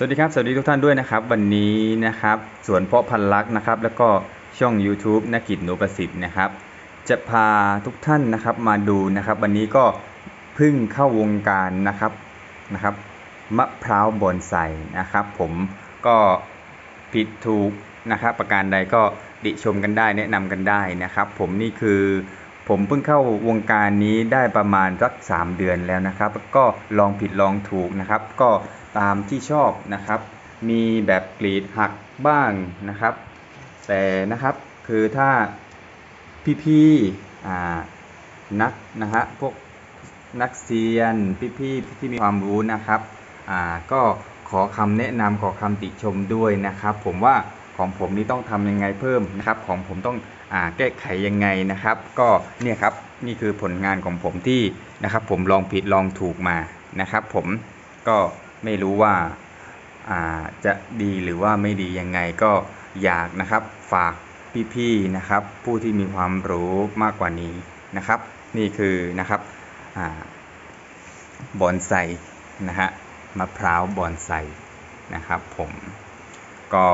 สวัสดีครับ สวัสดีทุกท่านด้วยนะครับ วันนี้นะครับสวนเพาะพันธุ์ลักษ์นะครับ แล้วก็ช่อง YouTube นักกิจหนูประสิทธิ์นะครับ จะพาทุกท่านนะครับมาดูนะครับ วันนี้ก็เพิ่งเข้าวงการนะครับนะครับ มะพร้าวบอนไซนะครับ ผมก็ผิดถูกนะครับ ประการใดก็ติชมกันได้แนะนำกันได้นะครับ ผมนี่คือผมเพิ่งเข้าวงการนี้ได้ประมาณสัก3เดือนแล้วนะครับ ก็ลองผิดลองถูกนะครับ ก็ ตามที่ชอบนะครับ มีแบบกรีดหักบ้างนะครับ แต่นะครับคือถ้าพี่ๆอ่นักนะฮะพวกนักเซียนพี่ๆที่มีความรู้นะครับก็ขอคำแนะนำขอคำติชมด้วยนะครับ ผมว่าของผมนี่ต้องทำยังไงเพิ่มนะครับ ของผมต้องอแก้ไขยังไงนะครับ ก็เนี่ยครับนี่คือผลงานของผมที่นะครับ ผมลองผิดลองถูกมานะครับ ผมก็ ไม่รู้ว่าาจะดีหรือว่าไม่ดียังไงก็อยากนะครับฝากพี่ๆนะครับ ผู้ที่มีความรู้มากกว่านี้นะครับ นี่คือนะครับอบอนไซนะฮะมะพร้าวบอนไซนะครับผมก็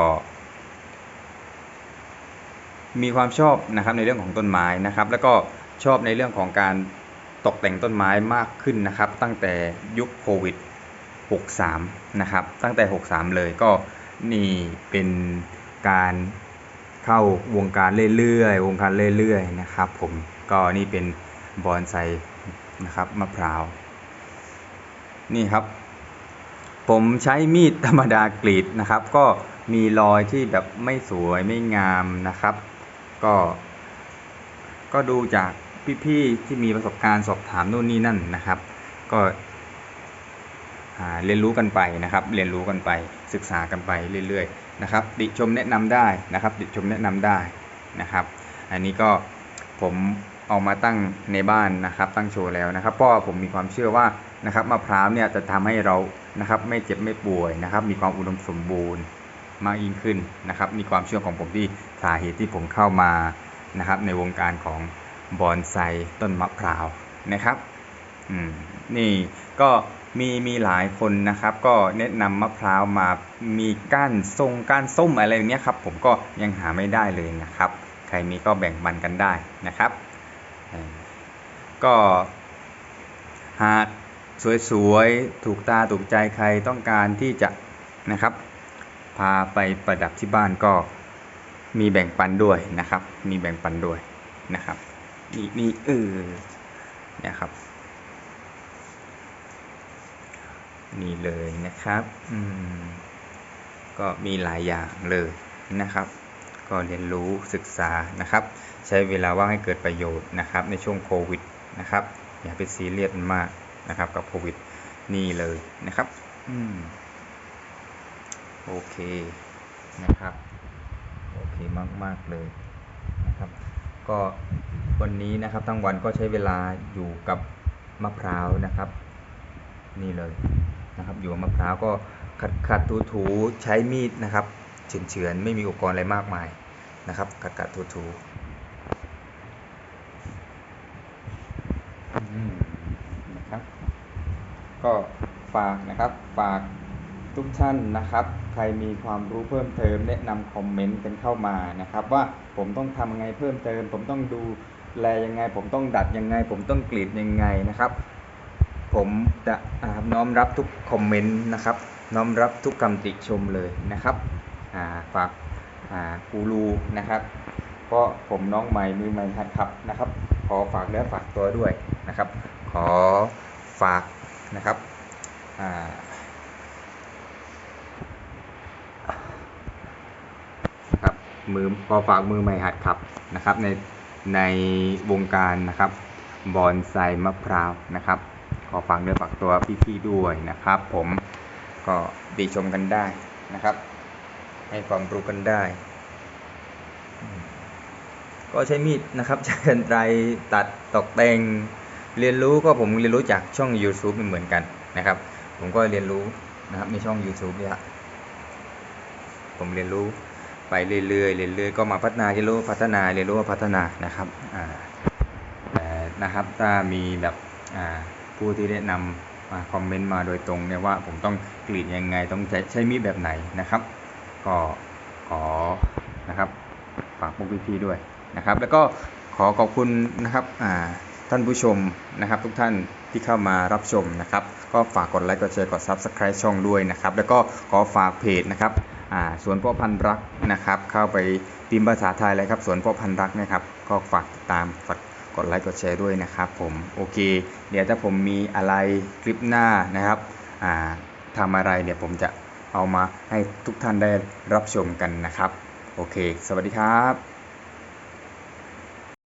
มีความชอบนะครับในเรื่องของต้นไม้นะครับ แล้วก็ชอบในเรื่องของการตกแต่งต้นไม้มากขึ้นนะครับ ตั้งแต่ยุคโควิด 63 นะครับ ตั้งแต่ 63 เลยก็นี่เป็นการเข้าวงการเรื่อยๆ วงการเรื่อยๆ นะครับ ผม ก็นี่เป็นบอนไซนะครับมะพร้าว นี่ครับ ผมใช้มีดธรรมดากรีดนะครับ ก็มีรอยที่แบบไม่สวยไม่งามนะครับ ก็ ก็ดูจากพี่ๆที่มีประสบการณ์สอบถามนู่นนี่นั่นนะครับ ก็ เรียนรู้กันไปนะครับ เรียนรู้กันไป ศึกษากันไปเรื่อยๆนะครับ ติชมแนะนำได้นะครับ ติชมแนะนำได้นะครับ อันนี้ก็ผมเอามาตั้งในบ้านนะครับ ตั้งโชว์แล้วนะครับเพราะว่อผมมีความเชื่อว่านะครับมะพร้าวเนี่ยจะทำให้เรานะครับไม่เจ็บไม่ป่วยนะครับ มีความอุดมสมบูรณ์มากยิ่งขึ้นนะครับ มีความเชื่อของผมที่สาเหตุที่ผมเข้ามานะครับ ในวงการของบอนไซต้นมะพร้าวนะครับ อืมนี่ก็ มีมีหลายคนนะครับ ก็แนะนำมะพร้าวมามีก้านทรงก้านส้มอะไรอย่างเนี้ยครับ ผมก็ยังหาไม่ได้เลยนะครับ ใครมีก็แบ่งปันกันได้นะครับ ก็หากสวยๆ ถูกตาถูกใจใครต้องการที่จะนะครับ พาไปประดับที่บ้านก็มีแบ่งปันด้วยนะครับ มีแบ่งปันด้วยนะครับ นี่นี่เออนี่ยครับ นี่เลยนะครับอืมก็มีหลายอย่างเลยนะครับ ก็เรียนรู้ศึกษานะครับ ใช้เวลาว่างให้เกิดประโยชน์นะครับ ในช่วงโควิดนะครับ อย่าไปซีเรียสมากนะครับ กับโควิดนี่เลยนะครับอืมโอเคนะครับ โอเคมากๆเลยนะครับ ก็วันนี้นะครับทั้งวันก็ใช้เวลาอยู่กับมะพร้าวนะครับ นี่เลย นะครับอยู่กับมะพร้าวก็ขัดขัดถูถูๆใช้มีดนะครับเฉือนเฉือนๆไม่มีอุปกรณ์อะไรมากมายนะครับ ขัดขัดถูถูๆนะครับ ก็ฝากนะครับฝากทุกท่านนะครับ ใครมีความรู้เพิ่มเติมแนะนำคอมเมนต์กันเข้ามานะครับ ว่าผมต้องทำยังไงเพิ่มเติม ผมต้องดูแลยังไง ผมต้องดัดยังไง ผมต้องกรีดยังไงนะครับ ผมจะน้อมรับทุกคอมเมนต์นะครับ น้อมรับทุกคำติชมเลยนะครับฝากอูรูนะครับ เพราะผมน้องใหม่มือใหม่หัดขับนะครับ ขอฝากเนื้อฝากตัวด้วยนะครับ ขอฝากนะครับครับมือขอฝากมือใหม่หัดขับนะครับในในวงการนะครับบอนไซมะพร้าวนะครับ อฝากเนื้อฝากตัวพี่ๆด้วยนะครับ ผมก็ติชมกันได้นะครับ ให้ความรู้กันได้ ก็ใช้มีดนะครับใช้กันไรตัดตกแต่งเรียนรู้ก็ผมเรียนรู้จากช่อง YouTube เหมือนกันนะครับ ผมก็เรียนรู้นะครับในช่อง YouTube เนี่ยผมเรียนรู้ไปเรื่อยๆเรื่อยๆก็มาพัฒนาเรียนรู้พัฒนาเรียนรู้ว่าพัฒนานะครับอ่านะครับถ้ามีแบบอ่า ผู้ที่แนะนำมาคอมเมนต์มาโดยตรงเนี่ยว่าผมต้องกรีดยังไงต้องใช้ใช้มีดแบบไหนนะครับ ก็ขอนะครับฝากพวกพี่ๆด้วยนะครับ แล้วก็ขอขอบคุณนะครับท่านผู้ชมนะครับ ทุกท่านที่เข้ามารับชมนะครับ ก็ฝากกดไลค์กดแชร์กด Subscribe ช่องด้วยนะครับ แล้วก็ขอฝากเพจนะครับสวนพ่อพันธุ์รักนะครับ เข้าไปพิมพ์ภาษาไทยเลยครับสวนพ่อพันธุ์รักนะครับ ก็ฝากติดตามฝาก กดไลค์กดแชร์ด้วยนะครับผมโอเค เดี๋ยวถ้าผมมีอะไรคลิปหน้านะครับทำอะไรเนี่ยผมจะเอามาให้ทุกท่านได้รับชมกันนะครับ โอเค สวัสดีครับ